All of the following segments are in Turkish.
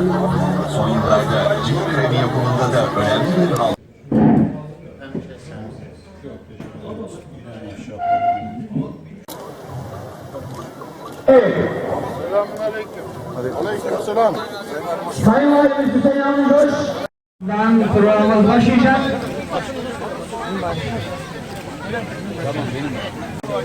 Son yıllarda Cimri'nin yapımında da önemli bir hal Aleykümselam. Sayın Valimiz Hüseyin Avcıoş. Ben programımız başlayacak.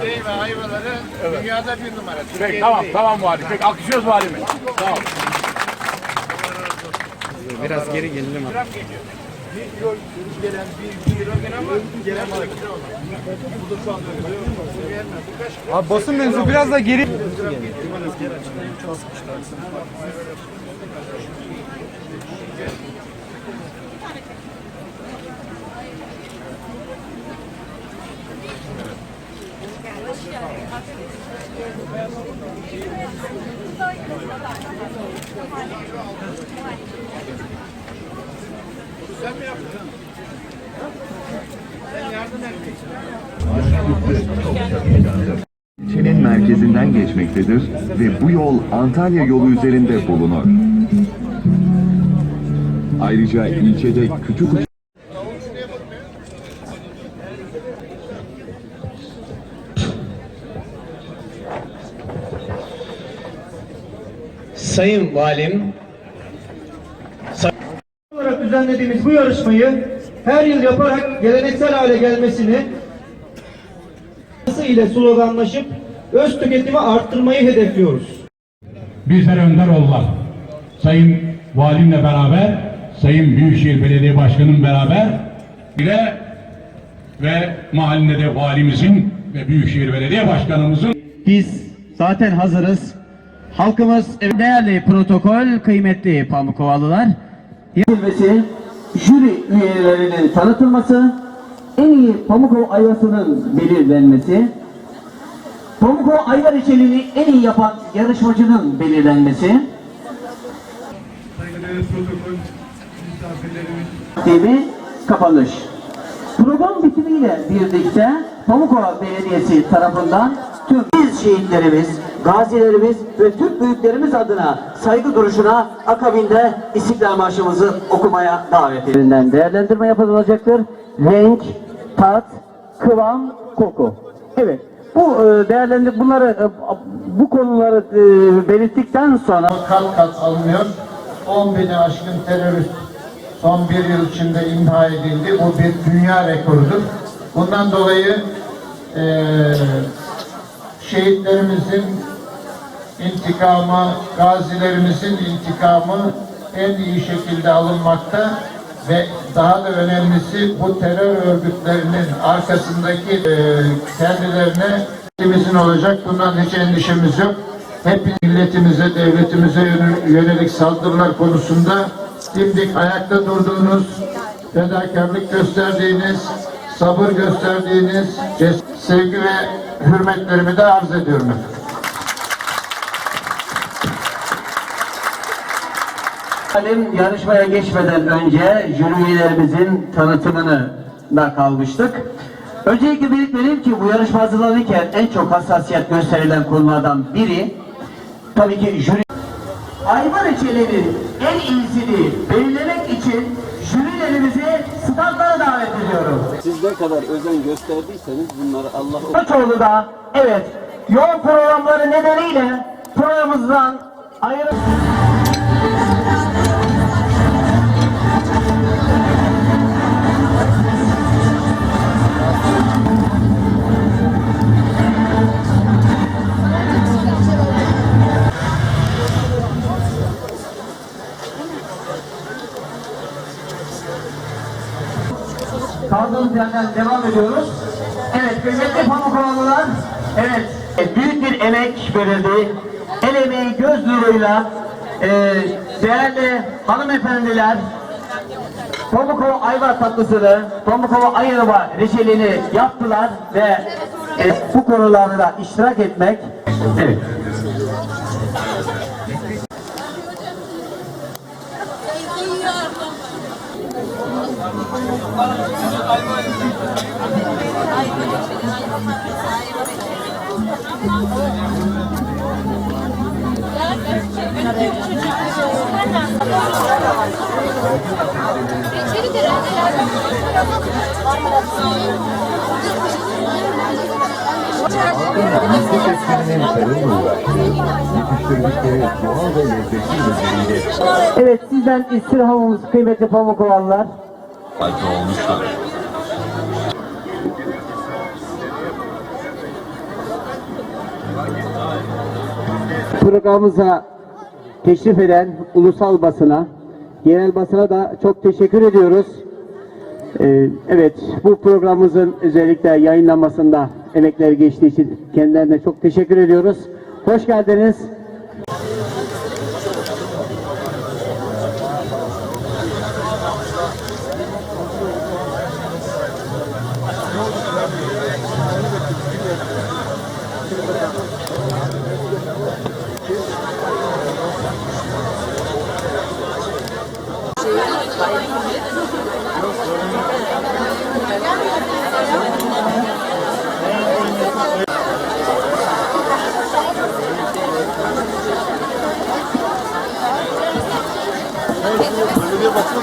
ve ayvaları dünyada bir numara. Peki tamam tamam vali. Peki alkışlıyoruz valimi. Tamam. Biraz geri gelelim abi. Bir kilo gelen bir kilogram ama gelen bir kilo olan. Bu da şu anda öyle. Abi basın mensubu biraz da geri. İlçenin merkezinden geçmektedir ve bu yol Antalya yolu üzerinde bulunur. Ayrıca ilçede küçük uç Sayın Valim, olarak düzenlediğimiz bu yarışmayı her yıl yaparak geleneksel hale gelmesini ile sloganlaşıp öz tüketimi arttırmayı hedefliyoruz. Bizlere önder oldular. Sayın Valimle beraber, Sayın Büyükşehir Belediye Başkanı'nın beraber ile ve mahallede de valimizin ve Büyükşehir Belediye Başkanımızın Biz zaten hazırız. Halkımız değerli protokol, kıymetli Pamukovalılar. edilmesi, jüri üyelerinin tanıtılması, en iyi Pamukova ayvasının belirlenmesi, Pamukova ayva reçelini en iyi yapan yarışmacının belirlenmesi, gibi kapanış. Program bitimiyle birlikte Pamukova Belediyesi tarafından tüm biz şehitlerimiz, gazilerimiz ve Türk büyüklerimiz adına saygı duruşuna akabinde İstiklal Marşımızı okumaya davet edildiğinden değerlendirme yapılacaktır. Renk, tat, kıvam, koku. Evet. Bu e, değerlendir bunları e, bu konuları e, belirttikten sonra kat kat alınıyor. 10 bini aşkın terörist son bir yıl içinde imha edildi. Bu bir dünya rekorudur. Bundan dolayı eee şehitlerimizin intikamı, gazilerimizin intikamı en iyi şekilde alınmakta ve daha da önemlisi bu terör örgütlerinin arkasındaki eee kendilerine elimizin olacak. Bundan hiç endişemiz yok. Hep milletimize, devletimize yönel- yönelik saldırılar konusunda dimdik ayakta durduğunuz, fedakarlık gösterdiğiniz, sabır gösterdiğiniz sevgi ve hürmetlerimi de arz ediyorum efendim. Halim yarışmaya geçmeden önce jüri üyelerimizin tanıtımını da kalmıştık. Öncelikle belirtmeliyim ki bu yarışma hazırlanırken en çok hassasiyet gösterilen konulardan biri tabii ki jüri ayva reçelinin en iyisini belirlemek için jürilerimizi standlara davet ediyorum. Siz ne kadar özen gösterdiyseniz bunları Allah Koçoğlu da evet yoğun programları nedeniyle programımızdan ayrı... yerden devam ediyoruz. Evet kıymetli Pamukovalılar, evet büyük bir emek verildi. El emeği göz nuruyla e, değerli hanımefendiler Pamukova ayva tatlısını, Pamukova ayva reçelini yaptılar ve e, bu konularda iştirak etmek evet. Evet sizden istirhamımız kıymetli Pamukovalılar. farklı olmuştur. Programımıza teşrif eden ulusal basına, yerel basına da çok teşekkür ediyoruz. Ee, evet, bu programımızın özellikle yayınlanmasında emekler geçtiği için kendilerine çok teşekkür ediyoruz. Hoş geldiniz.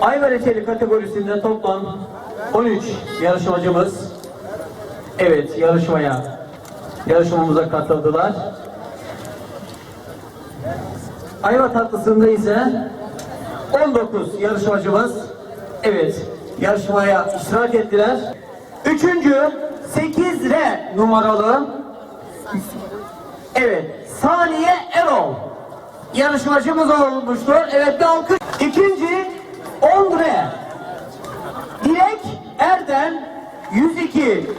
Ayva reçeli kategorisinde toplam 13 yarışmacımız evet yarışmaya yarışmamıza katıldılar. Ayva tatlısında ise 19 yarışmacımız evet yarışmaya iştirak ettiler. Üçüncü 8R numaralı evet Saniye Erol yarışmacımız olmuştur. Evet bir alkış. İkinci Ondre Dilek Erdem 102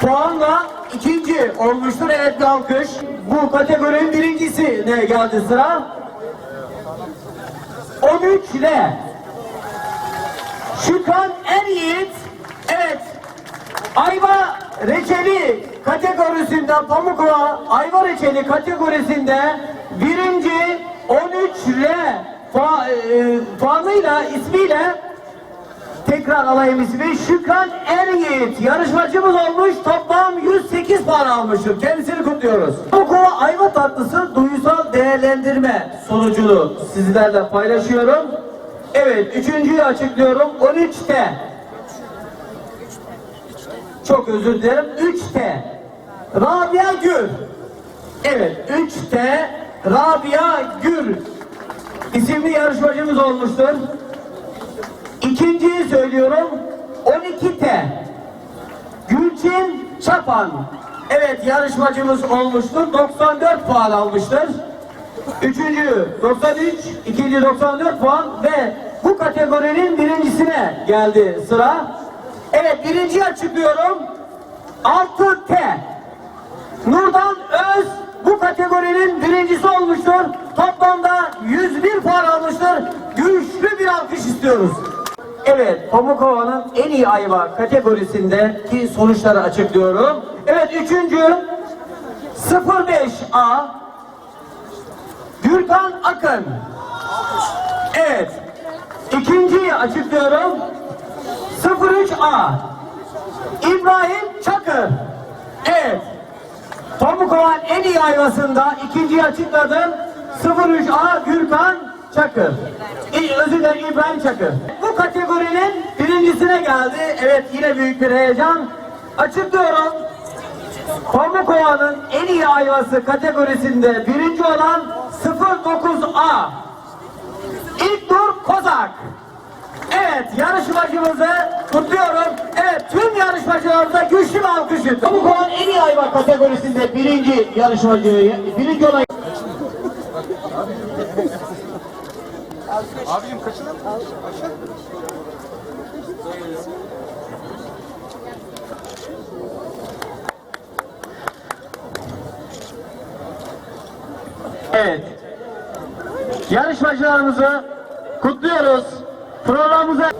puanla ikinci olmuştur. Evet bir alkış. Bu kategorinin birincisi ne geldi sıra? 13 ile Şükran Er Yiğit evet Ayva reçeli kategorisinde Pamukova ayva reçeli kategorisinde birinci 13 R e, puanıyla ismiyle tekrar alayım ismi Şükran Er Yiğit yarışmacımız olmuş toplam 108 puan almıştır. Kendisini kutluyoruz. Pamukova ayva tatlısı duysal değerlendirme sonucunu sizlerle paylaşıyorum. Evet üçüncüyü açıklıyorum 13'te çok özür dilerim. 3T. Rabia Gül. Evet 3T. Rabia Gül isimli yarışmacımız olmuştur. İkinciyi söylüyorum. 12T. Gülçin Çapan. Evet yarışmacımız olmuştur. 94 puan almıştır. Üçüncü 93, ikinci 94 puan ve bu kategorinin birincisine geldi sıra. Evet birinciyi açıklıyorum. 6T. Nurdan Öz bu kategorinin birincisi olmuştur. Toplamda 101 puan almıştır. Güçlü bir alkış istiyoruz. Evet, Pamukova'nın en iyi ayva kategorisindeki sonuçları açıklıyorum. Evet, üçüncü 05A Gürkan Akın. Evet. İkinciyi açıklıyorum. 03A İbrahim Çakır. Evet. Pamukovan en iyi ayvasında ikinciyi açıkladım. 03A Gürkan Çakır. İ- Özür dilerim İbrahim Çakır. Bu kategorinin birincisine geldi. Evet yine büyük bir heyecan. Açıklıyorum. Pamukova'nın en iyi ayvası kategorisinde birinci olan 09A İlknur Kozak. Evet yarışmacımızı Ayvak'ta güçlü bir alkışın. Çabuk olan en iyi Ayvak kategorisinde birinci yarışmacı, birinci olan... Abicim kaçın lan. Evet. Yarışmacılarımızı kutluyoruz. Programımıza...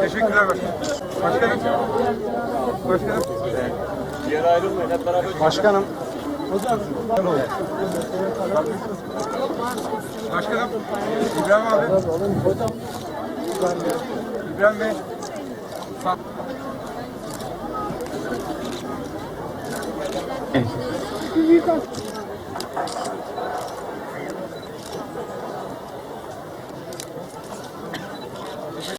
Teşekkürler başkanım. Başkanım. Diğer ayrılmayın hep beraber. Başkanım. Başkanım. İbrahim abi. İbrahim Bey. Sağ-